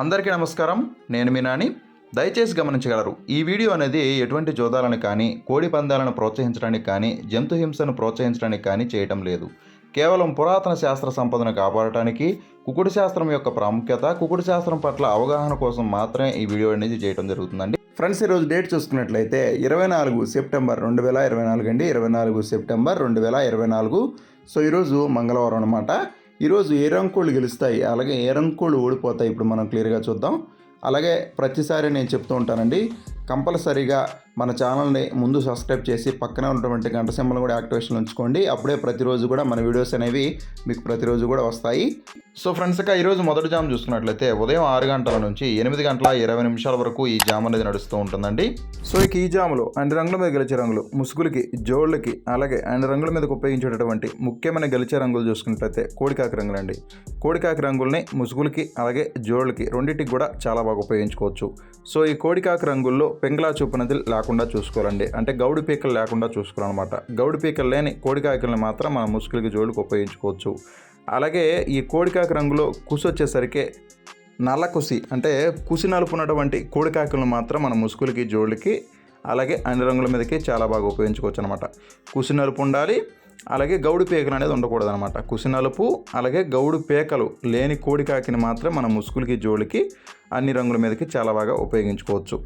అందరికీ నమస్కారం. నేను మీ నాని. దయచేసి గమనించగలరు ఈ వీడియో అనేది ఎటువంటి జోదాలను కానీ కోడి పందాలను ప్రోత్సహించడానికి కానీ జంతు హింసను ప్రోత్సహించడానికి కానీ చేయటం లేదు. కేవలం పురాతన శాస్త్ర సంపదను కాపాడటానికి కుకుడు శాస్త్రం యొక్క ప్రాముఖ్యత కుకుడు శాస్త్రం పట్ల అవగాహన కోసం మాత్రమే ఈ వీడియో అనేది చేయడం జరుగుతుందండి. ఫ్రెండ్స్ ఈరోజు డేట్ చూసుకున్నట్లయితే ఇరవై నాలుగు సెప్టెంబర్ రెండు వేల ఇరవై నాలుగు అండి. ఇరవై నాలుగు సెప్టెంబర్ రెండు వేల ఇరవై నాలుగు. సో ఈరోజు మంగళవారం అనమాట ఈరోజు ఏ రంకోళ్ళు గెలుస్తాయి? అలాగే ఏ రంకోళ్ళు ఓడిపోతాయి? ఇప్పుడు మనం క్లియర్గా చూద్దాం. అలాగే ప్రతిసారి నేను చెప్తూ ఉంటానండి కంపల్సరీగా మన ఛానల్ని ముందు సబ్స్క్రైబ్ చేసి పక్కనే ఉన్నటువంటి గంట సింబల్ కూడా యాక్టివేషన్ ఉంచుకోండి. అప్పుడే ప్రతిరోజు కూడా మన వీడియోస్ అనేవి మీకు ప్రతిరోజు కూడా వస్తాయి. సో ఫ్రెండ్స్ ఇక ఈరోజు మొదటి జామ్ చూసుకున్నట్లయితే ఉదయం ఆరు గంటల నుంచి ఎనిమిది గంటల ఇరవై నిమిషాల వరకు ఈ జామ్ అనేది నడుస్తూ ఉంటుందండి. సో ఇక ఈ జాములు అన్ని రంగుల మీద గెలిచే రంగులు ముసుగులకి జోళ్ళకి అలాగే అన్ని రంగుల మీదకి ఉపయోగించేటటువంటి ముఖ్యమైన గెలిచే రంగులు చూసుకున్నట్లయితే కోడికాకి రంగులండి. కోడికాకి రంగుల్ని ముసుగులకి అలాగే జోళ్ళకి రెండింటికి కూడా చాలా బాగా ఉపయోగించుకోవచ్చు. సో ఈ కోడికాకి రంగుల్లో పెంగళా చూపు రాకుండా చూసుకోవాలండి అంటే గౌడి పీకలు లేకుండా చూసుకోవాలన్నమాట గౌడి పీకలు లేని కోడికాయకుల్ని మాత్రం మనం ముసుగులకి జోళ్ళకి ఉపయోగించుకోవచ్చు. అలాగే ఈ కోడికాకి రంగులో కుసి వచ్చేసరికి నల్ల కుసి అంటే కుసి నలుపున్నటువంటి కోడికాకులను మాత్రం మన ముసుగులకి జోళ్ళకి అలాగే అన్ని రంగుల మీదకి చాలా బాగా ఉపయోగించుకోవచ్చు అనమాట కుసి నలుపు ఉండాలి అలాగే గౌడు పేకలు అనేది ఉండకూడదు అనమాట కుసి నలుపు అలాగే గౌడు పేకలు లేని కోడికాకిని మాత్రం మన ముసుగులకి జోళ్ళకి అన్ని రంగుల మీదకి చాలా బాగా ఉపయోగించుకోవచ్చు.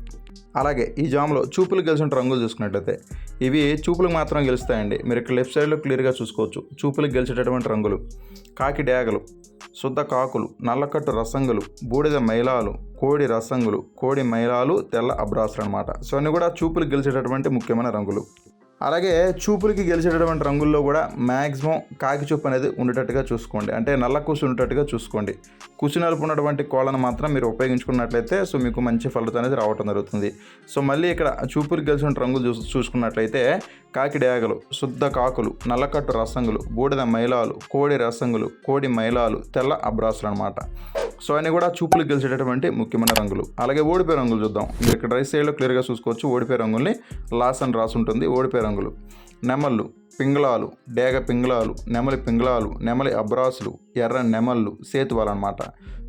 అలాగే ఈ జామ్లో చూపులు గెలిచిన రంగులు చూసుకున్నట్లయితే ఇవి చూపులకు మాత్రం గెలుస్తాయండి. మీరు ఇక్కడ లెఫ్ట్ సైడ్లో క్లియర్గా చూసుకోవచ్చు. చూపులకు గెలిచేటటువంటి రంగులు. కాకి డేగలు శుద్ధ కాకులు నల్లకట్టు రసంగులు బూడిద మైలాలు కోడి రసంగులు కోడి మైలాలు తెల్ల అబ్రాసులు అనమాట సో అన్నీ కూడా చూపులు గెలిచేటటువంటి ముఖ్యమైన రంగులు. అలాగే చూపులకి గెలిచేటటువంటి రంగుల్లో కూడా మ్యాక్సిమం కాకి చూపు అనేది ఉండేటట్టుగా చూసుకోండి. అంటే నల్ల కూసు ఉండేటట్టుగా చూసుకోండి. కుసి నలుపు ఉన్నటువంటి కోళ్ళను మాత్రం మీరు ఉపయోగించుకున్నట్లయితే సో మీకు మంచి ఫలితం అనేది రావటం జరుగుతుంది. సో మళ్ళీ ఇక్కడ చూపులకి గెలిచిన రంగులు చూ చూసుకున్నట్లయితే కాకి డేగలు శుద్ధ కాకులు నల్లకట్టు రసంగులు బూడిద మైలాలు కోడి రసంగులు కోడి మైలాలు తెల్ల అబ్రాసులు అనమాట సో అన్నీ కూడా చూపులకు గెలిచేటటువంటి ముఖ్యమైన రంగులు. అలాగే ఓడిపోయే రంగులు చూద్దాం. మీరు ఇక్కడ రైట్ సైడ్లో క్లియర్గా చూసుకోవచ్చు. ఓడిపోయే రంగుల్ని లాస్ అని రాసి ఉంటుంది ఓడిపోయే రంగులు నెమళ్ళు పింగళాలు డేగ పింగళాలు నెమలి పింగళాలు నెమలి అబ్రాసులు ఎర్ర నెమళ్ళు సేతువాలు అనమాట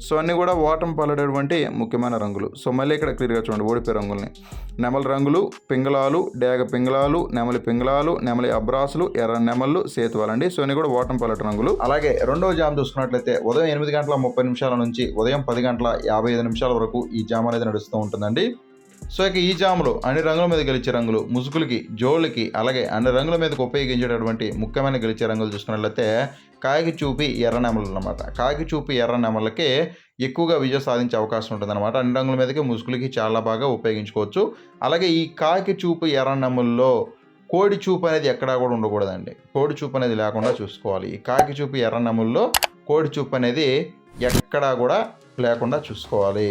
సో అన్నీ కూడా ఓటం పలడేటువంటి ముఖ్యమైన రంగులు. సో మళ్ళీ ఇక్కడ క్లియర్గా చూడండి ఓడిపోయే రంగుల్ని. నెమలి రంగులు పింగళాలు డేగ పింగళాలు నెమలి పింగళాలు నెమలి అబ్రాసులు ఎర్ర నెమళ్ళు సేతువాలండి. సో అన్నీ కూడా ఓటం పల్లెట రంగులు. అలాగే రెండవ జామ్ చూసుకున్నట్లయితే ఉదయం ఎనిమిది గంటల ముప్పై నిమిషాల నుంచి ఉదయం పది గంటల యాభై ఐదు నిమిషాల వరకు ఈ జామ్ అనేది నడుస్తూ ఉంటుందండి. సో ఇక ఈ జాములు అన్ని రంగుల మీద గెలిచే రంగులు ముసుగులకి జోళ్ళకి అలాగే అన్ని రంగుల మీదకి ఉపయోగించేటటువంటి ముఖ్యమైన గెలిచే రంగులు చూసుకున్నట్లయితే కాకి చూపి ఎర్ర నెమలు అనమాట కాకి చూపి ఎర్ర నెమలకి ఎక్కువగా విజయం సాధించే అవకాశం ఉంటుందన్నమాట. అన్ని రంగుల మీదకి ముసుగులకి చాలా బాగా ఉపయోగించుకోవచ్చు. అలాగే ఈ కాకి చూపు ఎర్ర నెమల్లో కోడి చూపు అనేది ఎక్కడా కూడా ఉండకూడదండి. కోడి చూపు అనేది లేకుండా చూసుకోవాలి. ఈ కాకి చూపు ఎర్ర నెమల్లో కోడి చూపు అనేది ఎక్కడా కూడా లేకుండా చూసుకోవాలి.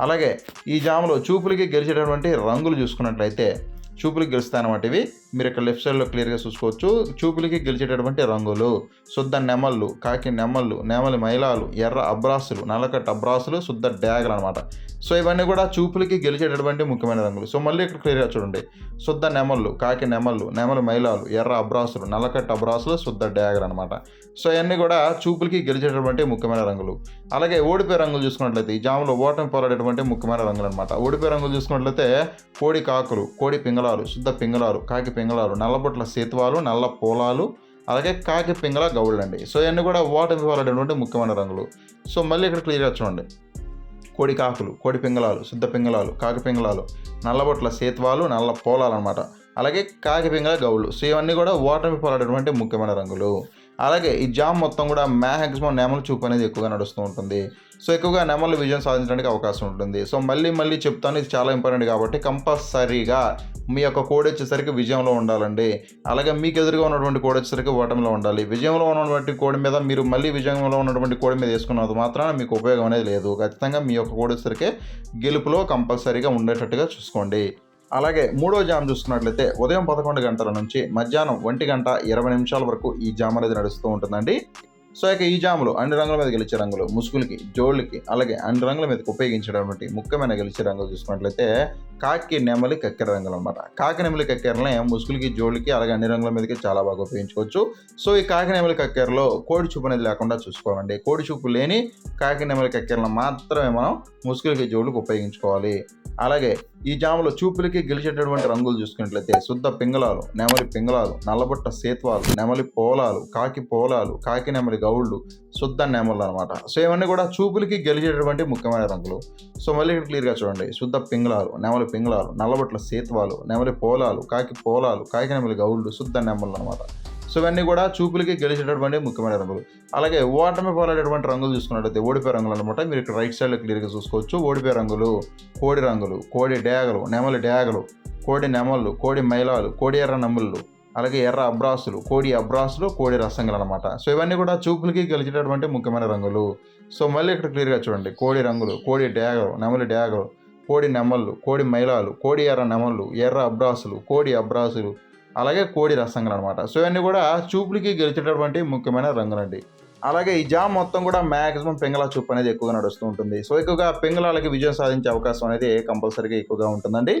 అలాగే ఈ జాములో చూపులకి గెలిచేటటువంటి రంగులు చూసుకున్నట్లయితే చూపులకి గెలుస్తాయన్నమాట ఇవి. మీరు ఇక్కడ లెఫ్ట్ సైడ్లో క్లియర్గా చూసుకోవచ్చు. చూపులకి గెలిచేటటువంటి రంగులు శుద్ధ నెమళ్ళు కాకి నెమళ్ళు నెమలి మైలాలు ఎర్ర అబ్రాసులు నల్లకట్ట అబ్రాసులు శుద్ధ డ్యాగలు అనమాట సో ఇవన్నీ కూడా చూపులకి గెలిచేటటువంటి ముఖ్యమైన రంగులు. సో మళ్ళీ ఇక్కడ క్లియర్గా చూడండి. శుద్ధ నెమళ్ళు కాకి నెమళ్ళు నెమలు మైలాలు ఎర్ర అబ్రాసులు నల్లకట్ట అబ్రాసులు శుద్ధ డ్యాగర్ అనమాట సో ఇవన్నీ కూడా చూపులకి గెలిచేటటువంటి ముఖ్యమైన రంగులు. అలాగే ఓడిపోయే రంగులు చూసుకున్నట్లయితే ఈ జాములో ఓటమి పోరాడేటువంటి ముఖ్యమైన రంగులు అనమాట ఓడిపోయే రంగులు చూసుకున్నట్లయితే కోడి కాకులు కోడి పింగళాలు శుద్ధ పింగళాలు కాకి పింగళాలు నల్లబొట్ల సేతువాలు నల్ల పోలాలు అలాగే కాకి పింగళ గౌళ్ళు అండి సో ఇవన్నీ కూడా ఓటమి పోరాడేటువంటి ముఖ్యమైన రంగులు. సో మళ్ళీ ఇక్కడ క్లియర్గా చూడండి. కోడి కాకులు కోడి పింగళాలు శుద్ధ పింగళాలు కాకి పింగళాలు నల్లబొట్ల సేత్వాలు నల్ల పోలాలు అనమాట అలాగే కాకి పింగళ గౌళ్ళు సో ఇవన్నీ కూడా ఓటమి పోలాడేటువంటి ముఖ్యమైన రంగులు. అలాగే ఈ జామ్ మొత్తం కూడా మ్యాక్సిమం నెమలు చూపు అనేది ఎక్కువగా నడుస్తూ ఉంటుంది. సో ఎక్కువగా నెమలు విజయం సాధించడానికి అవకాశం ఉంటుంది. సో మళ్ళీ మళ్ళీ చెప్తాను ఇది చాలా ఇంపార్టెంట్ కాబట్టి కంపల్సరీగా మీ యొక్క కోడ్ వచ్చేసరికి విజయంలో ఉండాలండి. అలాగే మీకు ఎదురుగా ఉన్నటువంటి కోడ్ వచ్చేసరికి ఓటమిలో ఉండాలి. విజయంలో ఉన్నటువంటి కోడి మీద మీరు మళ్ళీ విజయంలో ఉన్నటువంటి కోడి మీద వేసుకున్నది మాత్రాన మీకు ఉపయోగం అనేది లేదు. ఖచ్చితంగా మీ యొక్క కోడ్ వచ్చేసరికి గెలుపులో కంపల్సరీగా ఉండేటట్టుగా చూసుకోండి. అలాగే మూడో జామ్ చూసుకున్నట్లయితే ఉదయం పదకొండు గంటల నుంచి మధ్యాహ్నం ఒంటి గంట ఇరవై నిమిషాల వరకు ఈ జామ్ అనేది నడుస్తూ ఉంటుందండి. సో ఇక ఈ జాములు అన్ని రంగుల మీద గెలిచే రంగులు ముసుగులకి జోళ్ళకి అలాగే అన్ని రంగుల మీదకి ఉపయోగించేటటువంటి ముఖ్యమైన గెలిచే రంగులు చూసుకున్నట్లయితే కాకి నెమలి కక్కెర రంగులు అనమాట కాకి నెమలి కక్కెరలే ముసుగులకి జోళ్ళకి అలాగే అన్ని రంగుల మీదకి చాలా బాగా ఉపయోగించుకోవచ్చు. సో ఈ కాకి నెమలి కక్కెరలో కోడి చూపు అనేది లేకుండా చూసుకోవాలండి. కోడి చూపు లేని కాకి నెమలి కక్కెరలను మాత్రమే మనం ముసుగులకి జోళ్ళకి ఉపయోగించుకోవాలి. అలాగే ఈ జాములో చూపులకి గెలిచేటటువంటి రంగులు చూసుకున్నట్లయితే శుద్ధ పింగళాలు నెమలి పింగళాలు నల్లబుట్ట సేత్వాలు నెమలి పోలాలు కాకి పోలాలు కాకి నెమలి గౌళ్ళు శుద్ధ నెమలు అనమాట సో ఇవన్నీ కూడా చూపులకి గెలిచేటటువంటి ముఖ్యమైన రంగులు. సో మళ్ళీ ఇక్కడ క్లియర్గా చూడండి. శుద్ధ పింగళాలు నెమలి పింగళాలు నల్లబొట్ల సేత్వాలు నెమలి పోలాలు కాకి పోలాలు కాకి నెమలి గౌళ్ళు శుద్ధ నెమలు అనమాట సో ఇవన్నీ కూడా చూపులకి గెలిచేటటువంటి ముఖ్యమైన రంగులు. అలాగే ఓటమి పోలాడేటువంటి రంగులు చూసుకున్నట్లయితే ఓడిపోయే రంగులు అనమాట మీరు ఇక్కడ రైట్ సైడ్లో క్లియర్గా చూసుకోవచ్చు. ఓడిపోయే రంగులు కోడి రంగులు కోడి డేగలు నెమలి డేగలు కోడి నెమళ్ళు కోడి మైలాలు కోడి ఎర్ర నెమళ్ళు అలాగే ఎర్ర అబ్రాసులు కోడి అబ్రాసులు కోడి రసంగులు అనమాట సో ఇవన్నీ కూడా చూపులకి గెలిచేటటువంటి ముఖ్యమైన రంగులు. సో మళ్ళీ ఇక్కడ క్లియర్గా చూడండి. కోడి రంగులు కోడి డేగలు నెమలి డేగలు కోడి నెమళ్ళు కోడి మైలాలు కోడి ఎర్ర నెమళ్ళు ఎర్ర అబ్రాసులు కోడి అబ్రాసులు అలాగే కోడి రసంగులు అనమాట సో ఇవన్నీ కూడా చూపులకి గెలిచేటటువంటి ముఖ్యమైన రంగులండి. అలాగే ఈ జామ్ మొత్తం కూడా మ్యాక్సిమం పెంగళ చూపు అనేది ఎక్కువగా నడుస్తూ ఉంటుంది. సో ఎక్కువగా పెంగళాలకి విజయం సాధించే అవకాశం అనేది కంపల్సరీగా ఎక్కువగా ఉంటుందండి.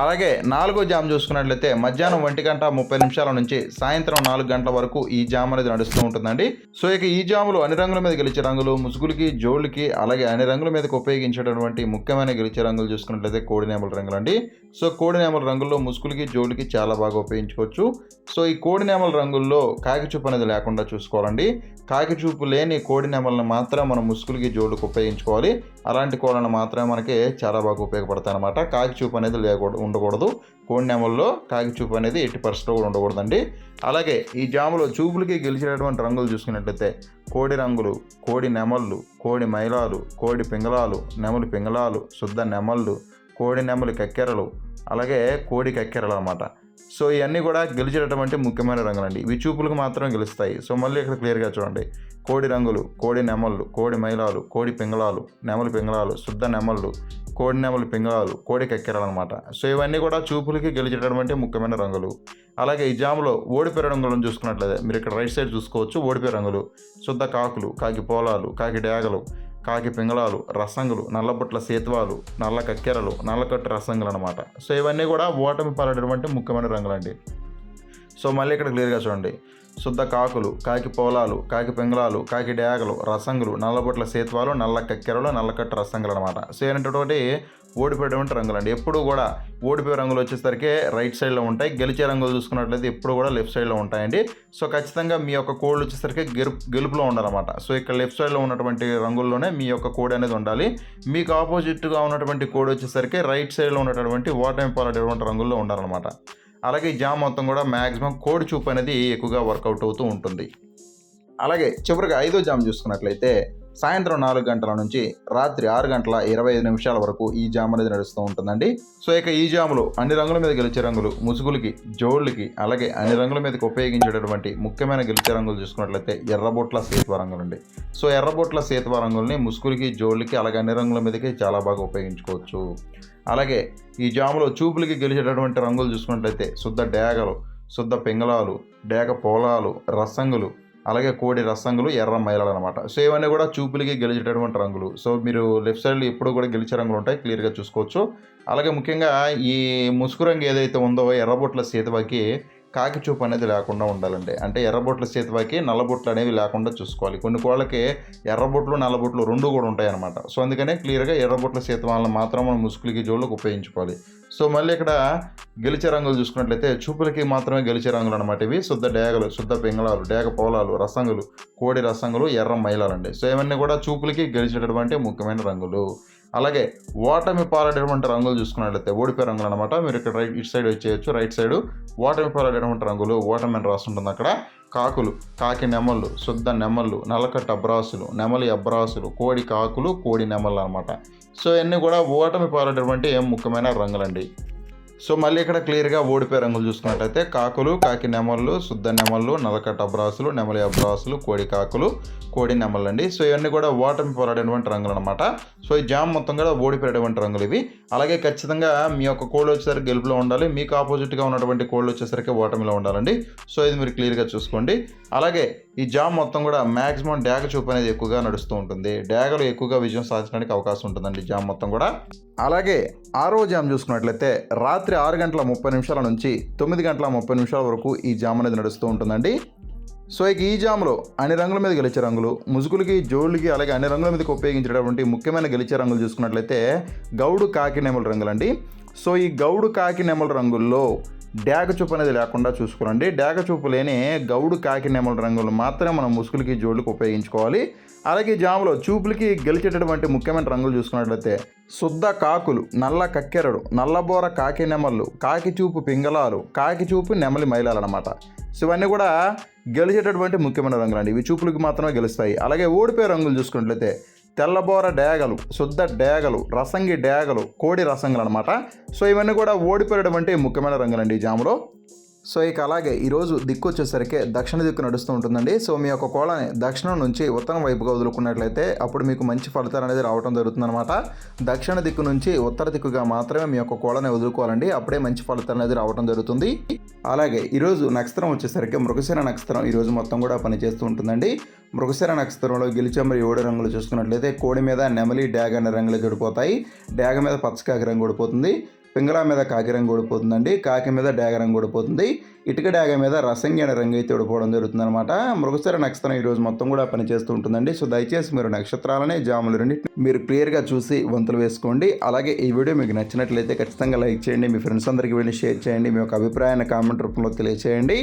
అలాగే నాలుగో జామ్ చూసుకున్నట్లయితే మధ్యాహ్నం ఒంటి గంట ముప్పై నిమిషాల నుంచి సాయంత్రం నాలుగు గంటల వరకు ఈ జామ్ అనేది నడుస్తూ ఉంటుందండి. సో ఇక ఈ జాములు అన్ని రంగుల మీద గెలిచే రంగులు ముసుగులకి జోళ్ళకి అలాగే అన్ని రంగుల మీదకి ఉపయోగించేటటువంటి ముఖ్యమైన గెలిచే రంగులు చూసుకున్నట్లయితే కోడినేమల రంగులు అండి సో కోడినేమల రంగుల్లో ముసుగులకి జోళ్ళకి చాలా బాగా ఉపయోగించుకోవచ్చు. సో ఈ కోడినేమల రంగుల్లో కాగిచూపు అనేది లేకుండా చూసుకోవాలండి. కాకి చూపు లేని కోడి నెమలను మాత్రం మనం ముసుగులకి జోళ్ళకి ఉపయోగించుకోవాలి. అలాంటి కోళ్ళను మాత్రమే మనకి చాలా బాగా ఉపయోగపడతాయి అనమాట కాకి చూపు అనేది లేకూడదు ఉండకూడదు. కోడి నెమల్లో కాకి చూపు అనేది ఎట్టి పరిస్థితిలో కూడా ఉండకూడదండి. అలాగే ఈ జాములో చూపులకి గెలిచినటువంటి రంగులు చూసుకున్నట్లయితే కోడి రంగులు కోడి నెమళ్ళు కోడి మైలాలు కోడి పింగళాలు నెమలి పింగళాలు శుద్ధ నెమళ్ళు కోడి నెమలి కక్కెరలు అలాగే కోడి కక్కెరలు అనమాట సో ఇవన్నీ కూడా గెలిచేటటువంటి ముఖ్యమైన రంగులండి. ఇవి చూపులకు మాత్రం గెలుస్తాయి. సో మళ్ళీ ఇక్కడ క్లియర్గా చూడండి. కోడి రంగులు కోడి నెమళ్ళు కోడి మైలాలు కోడి పింగళాలు నెమలి పింగళాలు శుద్ధ నెమళ్ళు కోడి నెమలి పింగళాలు కోడి కక్కెరలు అనమాట సో ఇవన్నీ కూడా చూపులకి గెలిచేటటువంటి ముఖ్యమైన రంగులు. అలాగే ఈ జాములో ఓడిపోయే రంగులను చూసుకున్నట్లయితే మీరు ఇక్కడ రైట్ సైడ్ చూసుకోవచ్చు ఓడిపోయే రంగులు. శుద్ధ కాకులు కాకి పోలాలు కాకి డ్యాగలు కాకి పింగళాలు రసంగులు నల్లబుట్ల సేతువాలు నల్ల కక్కెరలు నల్లకట్టు రసంగులు అనమాట సో ఇవన్నీ కూడా ఓటమి పాలేటటువంటి ముఖ్యమైన రంగులండి. సో మళ్ళీ ఇక్కడ క్లియర్గా చూడండి. శుద్ధ కాకులు కాకి పోలాలు కాకి పింగళాలు కాకి డేగలు రసంగులు నల్లబొట్ల సేత్వాలు నల్ల కక్కెరలు నల్లకట్టు రసంగులు అనమాట సో ఏంటంటే ఓడిపోయేటువంటి రంగులు అండి ఎప్పుడు కూడా ఓడిపోయే రంగులు వచ్చేసరికి రైట్ సైడ్లో ఉంటాయి. గెలిచే రంగులు చూసుకున్నట్లయితే ఎప్పుడు కూడా లెఫ్ట్ సైడ్లో ఉంటాయండి. సో ఖచ్చితంగా మీ యొక్క కోడ్ వచ్చేసరికి గెలుపు గెలుపులో ఉండాలన్నమాట. సో ఇక్కడ లెఫ్ట్ సైడ్లో ఉన్నటువంటి రంగుల్లోనే మీ యొక్క కోడ్ అనేది ఉండాలి. మీకు ఆపోజిట్గా ఉన్నటువంటి కోడ్ వచ్చేసరికి రైట్ సైడ్లో ఉన్నటువంటి ఓటమి పాలటువంటి రంగుల్లో ఉండాలన్నమాట. అలాగే ఈ జామ్ మొత్తం కూడా మ్యాక్సిమం కోడి చూపు అనేది ఎక్కువగా వర్కౌట్ అవుతూ ఉంటుంది. అలాగే చివరిగా ఐదో జామ్ చూసుకున్నట్లయితే సాయంత్రం నాలుగు గంటల నుంచి రాత్రి ఆరు గంటల ఇరవై ఐదు నిమిషాల వరకు ఈ జామ్ అనేది నడుస్తూ ఉంటుందండి. సో ఇక ఈ జాములు అన్ని రంగుల మీద గెలిచే రంగులు ముసుగులకి జోళ్ళకి అలాగే అన్ని రంగుల మీదకి ఉపయోగించేటటువంటి ముఖ్యమైన గెలిచే రంగులు చూసుకున్నట్లయితే ఎర్రబొట్ల సేతువ రంగులు అండి సో ఎర్రబొట్ల సేతువ రంగుల్ని ముసుగులకి జోళ్ళకి అలాగే అన్ని రంగుల మీదకి చాలా బాగా ఉపయోగించుకోవచ్చు. అలాగే ఈ జాములో చూపులకి గెలిచేటటువంటి రంగులు చూసుకున్నట్లయితే శుద్ధ డేగలు శుద్ధ పింగళాలు డేగ పోలాలు రసంగులు అలాగే కోడి రసంగులు ఎర్ర మైలాలు అనమాట సో ఇవన్నీ కూడా చూపులకి గెలిచేటటువంటి రంగులు. సో మీరు లెఫ్ట్ సైడ్లో ఎప్పుడు కూడా గెలిచే రంగులు ఉంటాయి క్లియర్గా చూసుకోవచ్చు. అలాగే ముఖ్యంగా ఈ ముసుగు రంగు ఏదైతే ఉందో ఎర్రబొట్ల సీతవాకి కాకి చూపు అనేది లేకుండా ఉండాలండి. అంటే ఎర్రబొట్ల సీతవకి నల్లబొట్లు అనేవి లేకుండా చూసుకోవాలి. కొన్ని కోళ్ళకి ఎర్రబొట్లు నల్లబొట్లు రెండు కూడా ఉంటాయి అనమాట సో అందుకనే క్లియర్గా ఎర్రబొట్ల సీతవాళ్ళని మాత్రం మనం ముసుగులకి జోళ్ళకి ఉపయోగించుకోవాలి. సో మళ్ళీ ఇక్కడ గెలిచే రంగులు చూసుకున్నట్లయితే చూపులకి మాత్రమే గెలిచే రంగులు అనమాట ఇవి. శుద్ధ డేగలు శుద్ధ పింగళాలు డేగ పోలాలు రసంగులు కోడి రసంగులు ఎర్ర మైలాలండి. సో ఇవన్నీ కూడా చూపులకి గెలిచేటటువంటి ముఖ్యమైన రంగులు. అలాగే ఓటమి పాలడేటువంటి రంగులు చూసుకున్నట్లయితే ఓడిపోయే రంగులు అనమాట మీరు ఇక్కడ రైట్ ఇటు సైడ్ వచ్చేయచ్చు. రైట్ సైడ్ ఓటమి పాలడేటువంటి రంగులు ఓటమి అని రాస్తుంటుంది అక్కడ. కాకులు కాకి నెమళ్ళు శుద్ధ నెమళ్ళు నలకట్ట అబ్రాసులు నెమలి అబ్రాసులు కోడి కాకులు కోడి నెమళ్ళు అనమాట సో ఇవన్నీ కూడా ఓటమి పాలటటువంటి ముఖ్యమైన రంగులండి. సో మళ్ళీ ఇక్కడ క్లియర్గా ఓడిపోయే రంగులు చూసుకున్నట్టయితే కాకులు కాకి నెమళ్ళు శుద్ధ నెమళ్ళు నలకట్ట అబ్రాసులు నెమలి అబ్రాసులు కోడి కాకులు కోడి నెమళ్ళు అండి. సో ఇవన్నీ కూడా ఓటమి పోరాడేటువంటి రంగులు అనమాట సో ఈ జామ్ మొత్తం కూడా ఓడిపోయేటువంటి రంగులు ఇవి. అలాగే ఖచ్చితంగా మీ యొక్క కోళ్ళు వచ్చేసరికి గెలుపులో ఉండాలి. మీకు ఆపోజిట్గా ఉన్నటువంటి కోళ్ళు వచ్చేసరికి ఓటమిలో ఉండాలండి. సో ఇది మీరు క్లియర్గా చూసుకోండి. అలాగే ఈ జామ్ మొత్తం కూడా మ్యాక్సిమం డ్యాగ చూపు అనేది ఎక్కువగా నడుస్తూ ఉంటుంది. డ్యాగలు ఎక్కువగా విజయం సాధించడానికి అవకాశం ఉంటుందండి జామ్ మొత్తం కూడా. అలాగే ఆరో జామ్ చూసుకున్నట్లయితే రాత్రి ఆరు గంటల ముప్పై నిమిషాల నుంచి తొమ్మిది గంటల ముప్పై నిమిషాల వరకు ఈ జామ్ అనేది నడుస్తూ ఉంటుందండి. సో ఇక ఈ జామ్లో అన్ని రంగుల మీద గెలిచే రంగులు ముసుగులకి జోళ్ళకి అలాగే అన్ని రంగుల మీదకి ఉపయోగించేటటువంటి ముఖ్యమైన గెలిచే రంగులు చూసుకున్నట్లయితే గౌడు కాకి నెమల రంగులండి. సో ఈ గౌడు కాకి నెమల రంగుల్లో డేగ చూపు అనేది లేకుండా చూసుకోనండి. డేగ చూపు లేని గౌడు కాకి నెమల రంగులు మాత్రమే మనం ముసుగులకి జోళ్ళకి ఉపయోగించుకోవాలి. అలాగే జాములో చూపులకి గెలిచేటటువంటి ముఖ్యమైన రంగులు చూసుకున్నట్లయితే శుద్ధ కాకులు నల్ల కక్కెరడు నల్లబోర కాకి నెమళ్ళు కాకి చూపు పింగళాలు కాకి చూపు నెమలి మైలాలు అనమాట సో ఇవన్నీ కూడా గెలిచేటటువంటి ముఖ్యమైన రంగులు అండి ఇవి చూపులకు మాత్రమే గెలుస్తాయి. అలాగే ఓడిపోయే రంగులు చూసుకున్నట్లయితే తెల్లబోర డేగలు శుద్ధ డేగలు రసంగి డేగలు కోడి రసంగులు అనమాట సో ఇవన్నీ కూడా ఓడిపోయేటువంటి ముఖ్యమైన రంగులండి ఈ జాములో. సో ఇక అలాగే ఈరోజు దిక్కు వచ్చేసరికి దక్షిణ దిక్కు నడుస్తూ ఉంటుందండి. సో మీ యొక్క కోళ్ళని దక్షిణం నుంచి ఉత్తరం వైపుగా వదులుకున్నట్లయితే అప్పుడు మీకు మంచి ఫలితాలు అనేది రావడం జరుగుతుందన్నమాట. దక్షిణ దిక్కు నుంచి ఉత్తర దిక్కుగా మాత్రమే మీ యొక్క కోళ్ళని వదులుకోవాలండి. అప్పుడే మంచి ఫలితాలు అనేది రావడం జరుగుతుంది. అలాగే ఈరోజు నక్షత్రం వచ్చేసరికి మృగశిర నక్షత్రం ఈరోజు మొత్తం కూడా పనిచేస్తూ ఉంటుందండి. మృగశిర నక్షత్రంలో గెలిచే ఏడు రంగులు చూసుకున్నట్లయితే కోడి మీద నెమలి డ్యాగ్ అనే రంగులు జడిపోతాయి డ్యాగ్ మీద పచ్చకాకి రంగు ఓడిపోతుంది. పింగళా మీద కాకి రంగు ఓడిపోతుందండి కాకి మీద డేగ రంగు ఓడిపోతుంది ఇటుక డేగ మీద రసంగి అనే రంగు అయితే ఓడిపోవడం జరుగుతుంది అనమాట మృగశిర నక్షత్రం ఈరోజు మొత్తం కూడా పనిచేస్తూ ఉంటుందండి. సో దయచేసి మీరు నక్షత్రాలనే జాములు రెండింటిని మీరు క్లియర్గా చూసి వంతులు వేసుకోండి. అలాగే ఈ వీడియో మీకు నచ్చినట్లయితే ఖచ్చితంగా లైక్ చేయండి. మీ ఫ్రెండ్స్ అందరికీ వెళ్ళి షేర్ చేయండి. మీ యొక్క అభిప్రాయాన్ని కామెంట్ రూపంలో తెలియచేయండి.